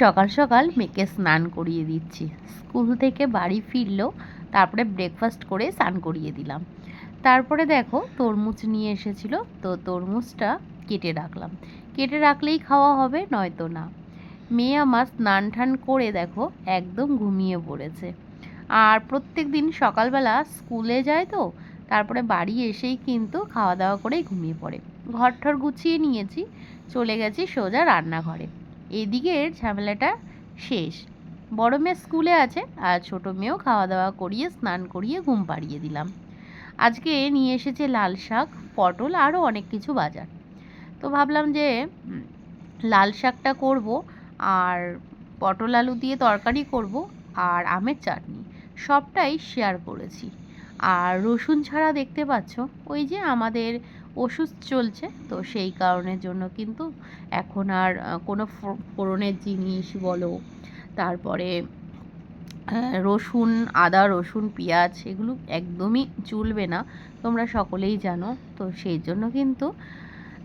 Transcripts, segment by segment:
সকাল সকাল মেয়েকে স্নান করিয়ে দিচ্ছি। স্কুল থেকে বাড়ি ফিরলো, তারপরে ব্রেকফাস্ট করে স্নান করিয়ে দিলাম। তারপরে দেখো তরমুজ নিয়ে এসেছিল, তো তরমুজটা কেটে রাখলাম। কেটে রাখলেই খাওয়া হবে, নয়তো না। মেয়ে আমার স্নান টান করে দেখো একদম ঘুমিয়ে পড়েছে। আর প্রত্যেক দিন সকালবেলা স্কুলে যায় তো, তারপরে বাড়ি এসেই কিন্তু খাওয়া দাওয়া করেই ঘুমিয়ে পড়ে। ঘর ঠর গুছিয়ে নিয়েছি, চলে গেছি সোজা রান্নাঘরে। এদিকের ঝামেলাটা শেষ। বড় মেয়ে স্কুলে আছে আর ছোটো মেয়েও খাওয়া দাওয়া করিয়ে, স্নান করিয়ে ঘুম পাড়িয়ে দিলাম। আজকে নিয়ে এসেছে লাল শাক, পটল আরও অনেক কিছু বাজার। তো ভাবলাম যে লাল শাকটা করব আর পটল আলু দিয়ে তরকারি করব আর আমের চাটনি। সবটাই শেয়ার করেছি। আর রসুন ছাড়া দেখতে পাচ্ছ, ওই যে আমাদের ওষুধ চলছে, তো সেই কারণের জন্য কিন্তু এখন আর কোনো ফোড়নের জিনিস বলো, তারপরে রসুন, আদা, রসুন, পেঁয়াজ এগুলো একদমই চলবে না, তোমরা সকলেই জানো, তো সেই জন্য কিন্তু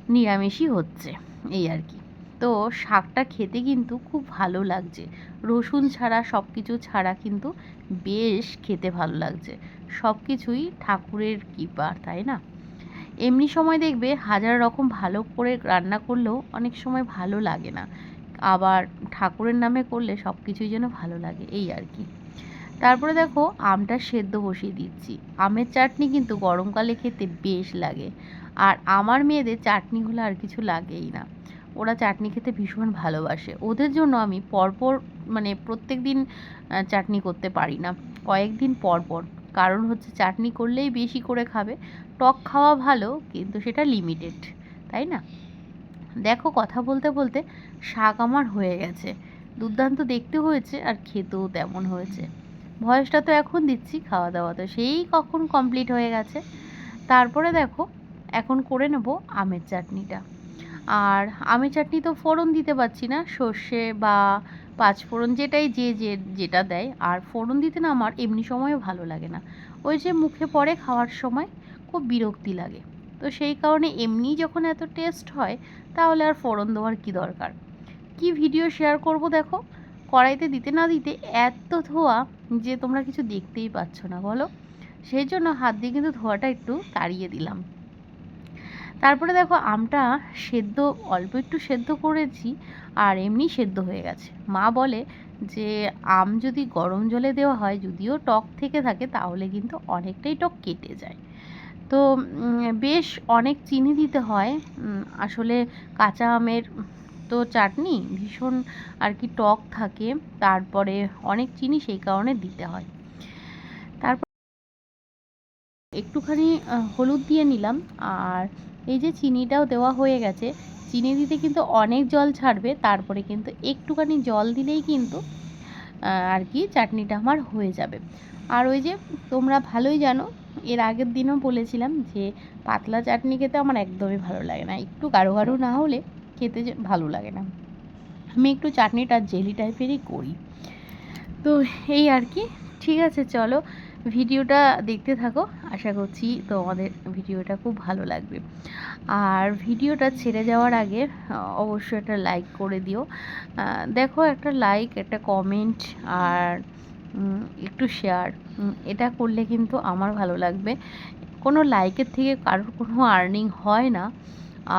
নিরামিষই হচ্ছে, এই আর কি। তো শাকটা খেতে কিন্তু খুব ভালো লাগছে, রসুন ছাড়া সব কিছু ছাড়া কিন্তু বেশ খেতে ভালো লাগছে সব কিছুই ঠাকুরের কৃপা, তাই না? এমনি সময় দেখবে হাজার রকম ভালো করে রান্না করলেও অনেক সময় ভালো লাগে না। আবার ঠাকুরের নামে করলে সব কিছুই যেন ভালো লাগে, এই আর কি। তারপরে দেখো আমটা সেদ্ধ বসিয়ে দিচ্ছি। আমের চাটনি কিন্তু গরমকালে খেতে বেশ লাগে। আর আমার মেয়েদের চাটনি হলে আর কিছু লাগেই না। ওরা চাটনি খেতে ভীষণ ভালোবাসে। ওদের জন্য আমি পরপর মানে প্রত্যেক দিন চাটনি করতে পারি না। কয়েকদিন পর পর কারণ হচ্ছে চাটনি করলেই বেশি করে খাবে। টক খাওয়া ভালো, কিন্তু সেটা লিমিটেড তাই না? দেখো কথা বলতে বলতে শাক আমার হয়ে গেছে। দুর্দান্ত দেখতে হয়েছে আর খেতেও তেমন হয়েছে। ভয়েসটা তো এখন দিচ্ছি খাওয়া দাওয়া তো সেই কখন কমপ্লিট হয়ে গেছে। তারপরে দেখো, এখন করে নেব আমের চাটনিটা। আর আমের চাটনি তো ফোড়ন দিতে পারছি না, সর্ষে বা পাঁচ ফোড়ন যেটাই যে যে যেটা দেয়, আর ফোড়ন দিতে না আমার এমনি সময়ও ভালো লাগে না। ওই যে মুখে পড়ে খাওয়ার সময় খুব বিরক্তি লাগে। তো সেই কারণে এমনি যখন এত টেস্ট হয়, তাহলে আর ফোড়ন দেওয়ার কি দরকার? কি ভিডিও শেয়ার করব দেখো? কড়াইতে দিতে না দিতে এত ধোয়া যে তোমরা কিছু দেখতেই পাচ্ছ না, বলো? সেই জন্য হাত দিয়ে কিন্তু ধোয়াটা একটু তাড়িয়ে দিলাম। তারপরে দেখো আমটা সেদ্ধ, অল্প একটু সেদ্ধ করেছি আর এমনি সেদ্ধ হয়ে গেছে। মা বলে যে, আম যদি গরম জলে দেওয়া হয়, যদিও টক থেকে থাকে, তাহলে কিন্তু অনেকটাই টক কেটে যায়। তো বেশ অনেক চিনি দিতে হয়। আসলে কাঁচা আমের তো চাটনি, ভীষণ আর কি টক থাকে, তারপরে অনেক চিনি সেই কারণে দিতে হয়। তারপর একটুখানি হলুদ দিয়ে নিলাম, আর এই যে চিনিটাও দেওয়া হয়ে গেছে, চিনি দিতে কিন্তু অনেক জল ছাড়বে, তারপরে কিন্তু একটুখানি জল দিলেই কিন্তু আর কি চাটনিটা আমার হয়ে যাবে। আর ওই যে তোমরা ভালোই জানো, এর আগের দিনও বলেছিলাম যে পাতলা চাটনি খেতে আমার একদমই ভালো লাগে না, একটু গাঢ় গাঢ় না হলে খেতে ভালো লাগে না। আমি একটু চাটনিটা জেলি টাইপেরই করি। তো এই আর কি ঠিক আছে, চলো ভিডিওটা দেখতে থাকো। আশা করছি তোমাদের ভিডিওটা খুব ভালো লাগবে। আর ভিডিওটা ছেড়ে যাওয়ার আগে অবশ্যই একটা লাইক করে দিও। দেখো একটা লাইক একটা কমেন্ট আর একটু শেয়ার এটা করলে কিন্তু আমার ভালো লাগবে। কোনো লাইকের থেকে কারোর কোনো আর্নিং হয় না।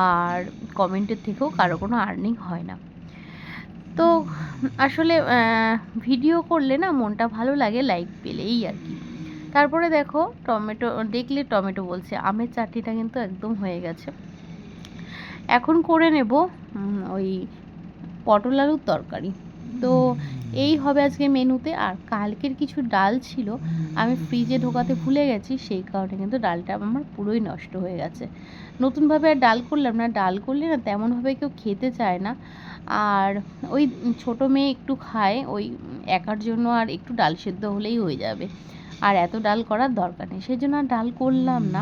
আর কমেন্টের থেকেও কারও কোনো আর্নিং হয় না। তো আসলে ভিডিও করলে না মনটা ভালো লাগে লাইক পেলেই আর কি। তারপরে দেখো, টমেটো, দেখলে টমেটো বলছে, আমের চাটনিটা কিন্তু একদম হয়ে গেছে। এখন করে নেব ওই পটল আলুর তরকারি। তো এই হবে আজকে মেনুতে। আর কালকের কিছু ডাল ছিল, আমি ফ্রিজে ঢোকাতে ভুলে গেছি, সেই কারণে কিন্তু ডালটা আমার পুরোই নষ্ট হয়ে গেছে। নতুনভাবে আর ডাল করলাম না, ডাল করলে না তেমনভাবে কেউ খেতে চায় না। আর ওই ছোটো মেয়ে একটু খায়, ওই একার জন্য আর একটু ডাল সেদ্ধ হলেই হয়ে যাবে। আর এত ডাল করার দরকার নেই সেই জন্য আর ডাল করলাম না।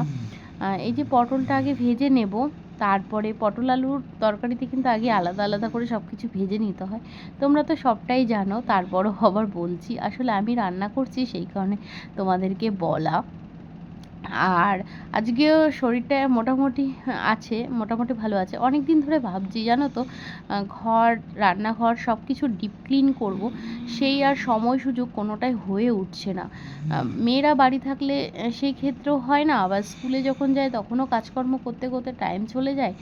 এই যে পটলটা আগে ভেজে নেব, তারপরে পটল আলুর তরকারিতে কিন্তু আগে আলাদা আলাদা করে সব কিছু ভেজে নিতে হয়। তোমরা তো সবটাই জানো, তারপরও আবার বলছি, আসলে আমি রান্না করছি সেই কারণে তোমাদেরকে বলা। আর আজকেও শরীরটা মোটামুটি আছে, মোটামুটি ভালো আছে। অনেক দিন ধরে ভাবছি, জানো তো ঘর, রান্নাঘর সব কিছু ডিপ ক্লিন করব, সেই আর সময় সুযোগ কোনোটাই হয়ে উঠছে না। মেয়েরা বাড়ি থাকলে সেই ক্ষেত্রেও হয় না, আবার স্কুলে যখন যায় তখনও কাজকর্ম করতে করতে টাইম চলে যায়।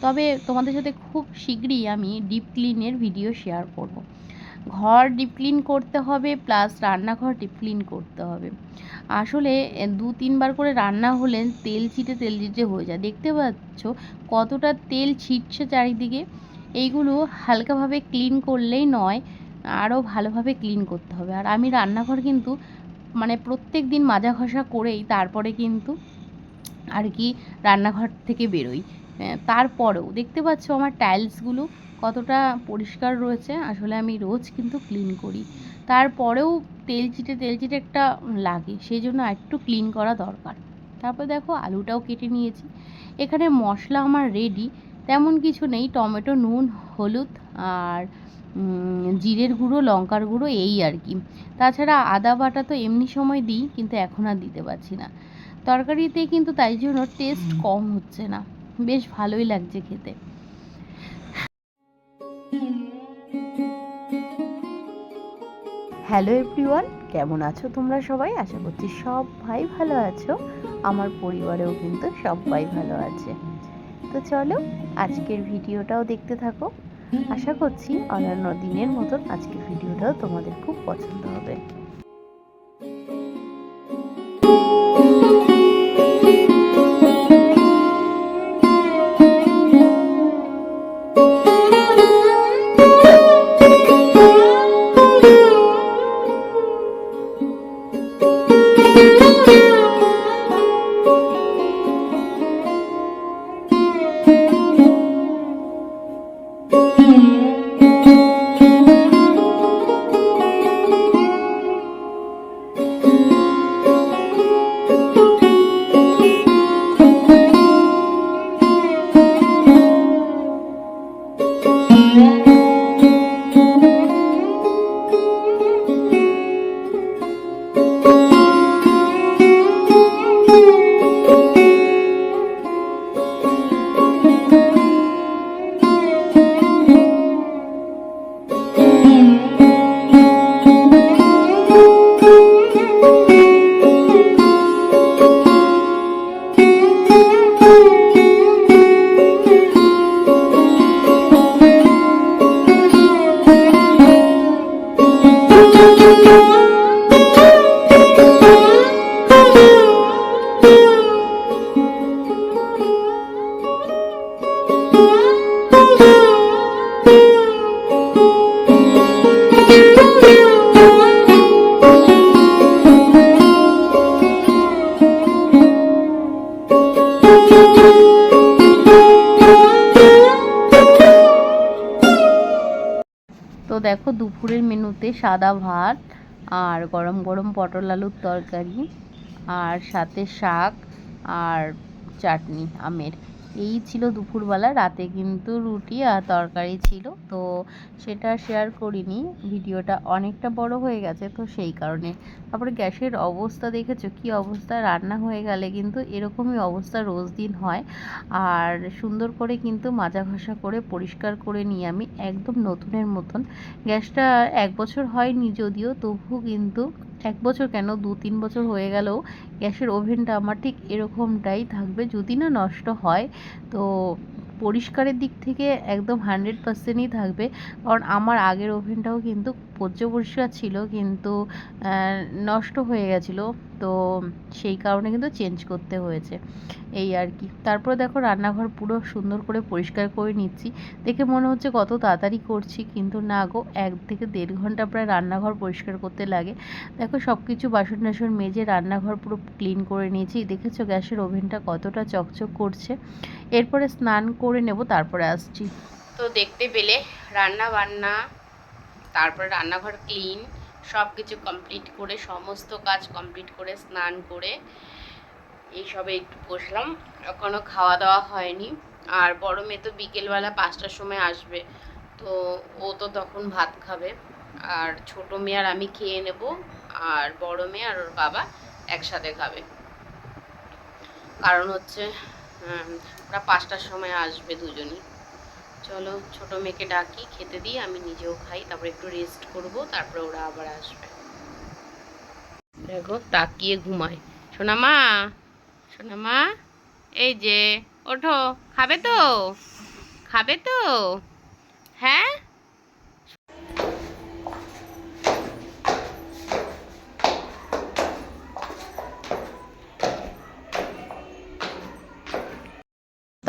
তবে তোমাদের সাথে খুব শীঘ্রই আমি ডিপ ক্লিনের ভিডিও শেয়ার করব। ঘর ডিপ ক্লিন করতে হবে প্লাস রান্নাঘর ডিপ ক্লিন করতে হবে। আসলে, দু তিনবার করে রান্না হলে তেল ছিটে তেল ছিটে হয়ে যায়। দেখতে পাচ্ছ কতটা তেল ছিটছে চারিদিকে? এইগুলো হালকাভাবে ক্লিন করলেই নয় আরও ভালোভাবে ক্লিন করতে হবে। আর আমি রান্নাঘর কিন্তু মানে প্রত্যেক দিন মাজা ঘষা করেই তারপরে কিন্তু আর কি রান্নাঘর থেকে বেরোই। তারপরেও দেখতে পাচ্ছ আমার টাইলসগুলো কতটা পরিষ্কার রয়েছে। আসলে আমি রোজ কিন্তু ক্লিন করি। তারপরেও তেল চিটে তেল চিটে একটা লাগে, সেই জন্য একটু ক্লিন করা দরকার। তারপর দেখো আলুটাও কেটে নিয়েছি। এখানে মশলা আমার রেডি তেমন কিছু নেই, টমেটো, নুন, হলুদ আর জিরের গুঁড়ো, লঙ্কার গুঁড়ো, এই আর কি। তাছাড়া আদা বাটা তো এমনি সময় দিই, কিন্তু এখন আর দিতে পারছি না। তরকারিতে কিন্তু তাই জন্য টেস্ট কম হচ্ছে না। বেশ ভালোই লাগছে খেতে। হ্যালো এভরিওয়ান কেমন আছো তোমরা সবাই? আশা করছি সবাই ভালো আছো। আমার পরিবারেও কিন্তু সবাই ভালো আছে। তো চলো, আজকের ভিডিওটাও দেখতে থাকো। আশা করছি অন্যান্য দিনের মতন আজকের ভিডিওটাও তোমাদের খুব পছন্দ হবে। দেখো দুপুরের মেনুতে সাদা ভাত আর গরম গরম পটল আলুর তরকারি আর সাথে শাক আর চাটনি, আমের। এই ছিল দুপুরবেলা, রাতে কিন্তু রুটি আর তরকারি ছিল। তো সেটা শেয়ার করিনি, ভিডিওটা অনেকটা বড় হয়ে গেছে, তো সেই কারণে। তারপরে গ্যাসের অবস্থা দেখেছ? কি অবস্থা? রান্না হয়ে গেলে কিন্তু এরকমই অবস্থা রোজ দিন হয়। আর সুন্দর করে কিন্তু মাজা ঘষা করে পরিষ্কার করে নিয়ে আমি, একদম নতুনের মতন। গ্যাসটা এক বছর হয়নি যদিও তবু কিন্তু এক বছর কেন? দু তিন বছর হয়ে গেলেও গ্যাসের ওভেনটা আমার ঠিক এরকমটাই থাকবে। যদি না নষ্ট হয়, তো পরিষ্কারের দিক থেকে একদম হান্ড্রেড পার্সেন্টই থাকবে। কারণ আমার আগের ওভেনটাও কিন্তু পর্য পরিষ্কার ছিল কিন্তু নষ্ট হয়ে গেছিল। তো সেই কারণে কিন্তু চেঞ্জ করতে হয়েছে এই আর কি। তারপরে দেখো রান্নাঘর পুরো সুন্দর করে পরিষ্কার করে নিচ্ছি। দেখে মনে হচ্ছে কত তাড়াতাড়ি করছি, কিন্তু না গো, এক থেকে দেড় ঘণ্টা প্রায় রান্নাঘর পরিষ্কার করতে লাগে। দেখো সব কিছু বাসন টাসন মেজে রান্নাঘর পুরো ক্লিন করে নিয়েছি। দেখেছ গ্যাসের ওভেনটা কতটা চকচক করছে। এরপরে স্নান করে নেব, তারপরে আসছি। তো দেখতে পেলে রান্না বান্না তারপরে রান্নাঘর ক্লিন সব কিছু কমপ্লিট করে, সমস্ত কাজ কমপ্লিট করে, স্নান করে, এইসবে একটু বসলাম। এখনও খাওয়া দাওয়া হয়নি। আর বড় মেয়ে তো বিকেলবেলা পাঁচটার সময় আসবে। তো ও তো তখন ভাত খাবে। আর ছোট মেয়ে আর আমি খেয়ে নেব। আর বড় মেয়ে আর ওর বাবা একসাথে খাবে। কারণ হচ্ছে ওরা পাঁচটার সময় আসবে দুজনই। চলো, ছোট মেয়েকে ডাকি, খেতে দিই, আমি নিজেও খাই, তারপর একটু রেস্ট করব, তারপরে ওরা আবার আসবে। দেখো, তাকিয়ে ঘুমায়। সোনা মা সোনা মা এই যে, ওঠো, খাবে তো? খাবে তো? হ্যাঁ?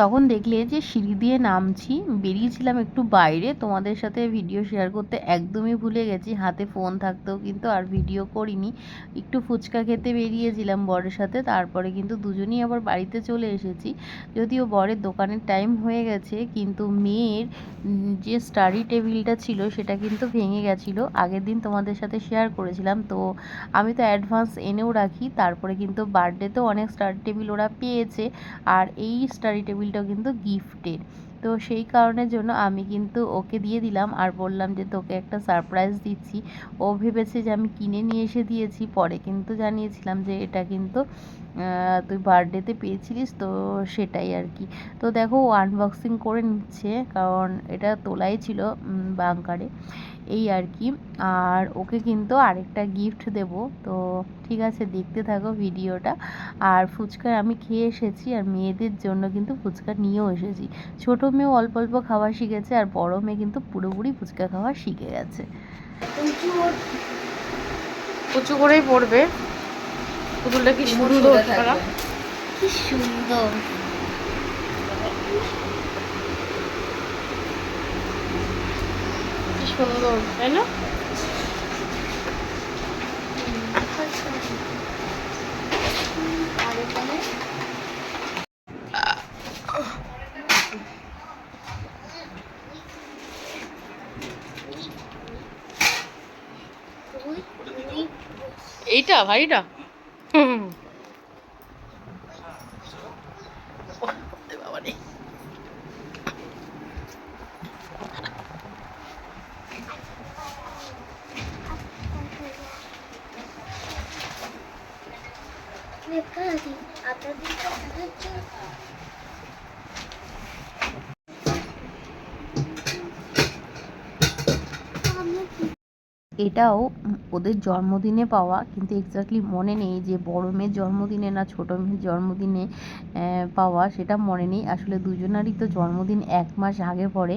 তখন দেখলে যে সিঁড়ি দিয়ে নামছি, বেরিয়েছিলাম একটু বাইরে। তোমাদের সাথে ভিডিও শেয়ার করতে একদমই ভুলে গেছি। হাতে ফোন থাকতেও কিন্তু আর ভিডিও করিনি। একটু ফুচকা খেতে বেরিয়েছিলাম বরের সাথে। তারপরে কিন্তু দুজনেই আবার বাড়িতে চলে এসেছি। যদিও বরের দোকানের টাইম হয়ে গেছে, কিন্তু মেয়ের যে স্টাডি টেবিলটা ছিল সেটা কিন্তু ভেঙে গেছিল। আগের দিন তোমাদের সাথে শেয়ার করেছিলাম। তো আমি তো অ্যাডভান্স এনেও রাখি। তারপরে কিন্তু বার্থডেতেও অনেক স্টাডি টেবিল ওরা পেয়েছে। আর এই স্টাডি টেবিলটাও কিন্তু গিফটের তো সেই কারণের জন্য আমি কিন্তু ওকে দিয়ে দিলাম আর বললাম যে, তোকে একটা সারপ্রাইজ দিচ্ছি। ও ভেবেছে যে, আমি কিনে নিয়ে এসে দিয়েছি। পরে কিন্তু জানিয়েছিলাম যে, এটা কিন্তু তুই বার্থডেতে পেয়েছিলিস। তো সেটাই আর কি। তো দেখো, ও আনবক্সিং করে নিচ্ছে কারণ এটা তোলাই ছিল বাংকারে এই আর কি। আর ওকে কিন্তু আরেকটা গিফট দেব। তো ঠিক আছে দেখতে থাকো ভিডিওটা। আর ফুচকা আমি খেয়ে এসেছি আর মেয়েদের জন্য কিন্তু ফুচকা নিয়েও এসেছি। ছোট মেয়েও অল্প অল্প খাওয়া শিখেছে আর বড় মেয়ে কিন্তু পুরোপুরি ফুচকা খাওয়া শিখে গেছে। উঁচু করেই পড়বে। পুতুলটা কি সুন্দর কি সুন্দর। সুন্দর তাই না? এইটা ভাইটা? হুম। এটাও ওদের জন্মদিনে পাওয়া, কিন্তু এক্স্যাক্টলি মনে নেই যে বড় মেয়ের জন্মদিনে না ছোট মেয়ের জন্মদিনে পাওয়া, সেটা মনে নেই। আসলে দুজনারই তো জন্মদিন এক মাস আগে পরে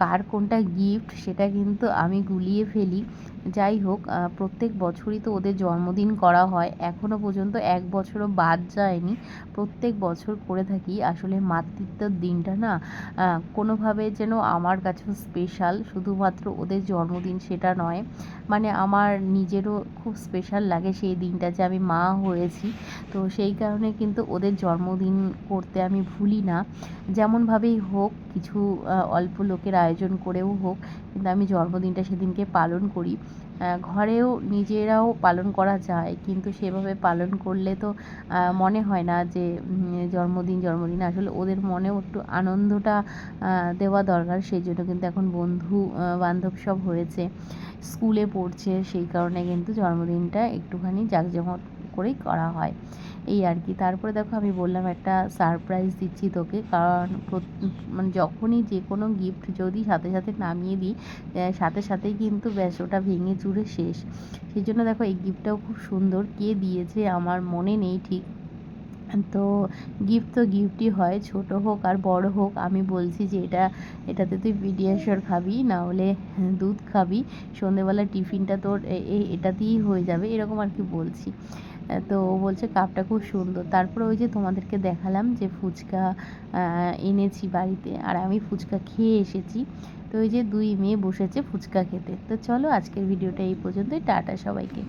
কার কোনটা গিফট সেটা কিন্তু আমি গুলিয়ে ফেলি। যাই হোক প্রত্যেক বছরই তো ওদের জন্মদিন করা হয়। এখনও পর্যন্ত এক বছরও বাদ যায়নি। প্রত্যেক বছর করে থাকি। আসলে মাতৃত্বের দিনটা না কোনোভাবে যেন আমার কাছেও স্পেশাল শুধুমাত্র ওদের জন্মদিন সেটা নয় মানে আমার নিজেরও খুব স্পেশাল লাগে সেই দিনটা যে আমি মা হয়েছি। তো সেই কারণে কিন্তু ওদের জন্মদিন করতে আমি ভুলি না। যেমনভাবেই হোক, কিছু অল্প লোকের আয়োজন করেও হোক, কিন্তু আমি জন্মদিনটা সেদিনকে পালন করি। ঘরেও নিজেরাও পালন করা যায়। কিন্তু সেভাবে পালন করলে তো মনে হয় না যে জন্মদিন জন্মদিন আসলে ওদের মনেও একটু আনন্দটা দেওয়া দরকার। সেই জন্য কিন্তু এখন বন্ধু বান্ধব সব হয়েছে। স্কুলে পড়ছে, সেই কারণে কিন্তু জন্মদিনটা একটুখানি জাঁকজমক করেই করা হয়। এই আর কি। তারপরে দেখো আমি বললাম একটা সারপ্রাইজ দিচ্ছি তোকে। কারণ মানে যখনই যে কোনো গিফট যদি সাথে সাথে নামিয়ে দিই সাথে সাথেই কিন্তু ব্যাস ওটা ভেঙে চুরে শেষ। সেই জন্য দেখো এই গিফটটাও খুব সুন্দর। কে দিয়েছে আমার মনে নেই ঠিক। তো গিফট তো গিফটই হয়, ছোট হোক আর বড় হোক। আমি বলছি যে এটা, এটাতে তুই পিডিয়াশর খাবি না হলে দুধ খাবি। সন্ধেবেলা টিফিনটা তোর এটাতেই হয়ে যাবে, এরকম আর কি বলছি। তো ও বলছে কাপটা খুব সুন্দর। তারপরে ওই যে তোমাদেরকে দেখালাম যে ফুচকা এনেছি বাড়িতে। আর আমি ফুচকা খেয়ে এসেছি। তো ওই যে দুই মেয়ে বসেছে ফুচকা খেতে। তো চলো আজকের ভিডিওটা এই পর্যন্তই। টাটা সবাইকে।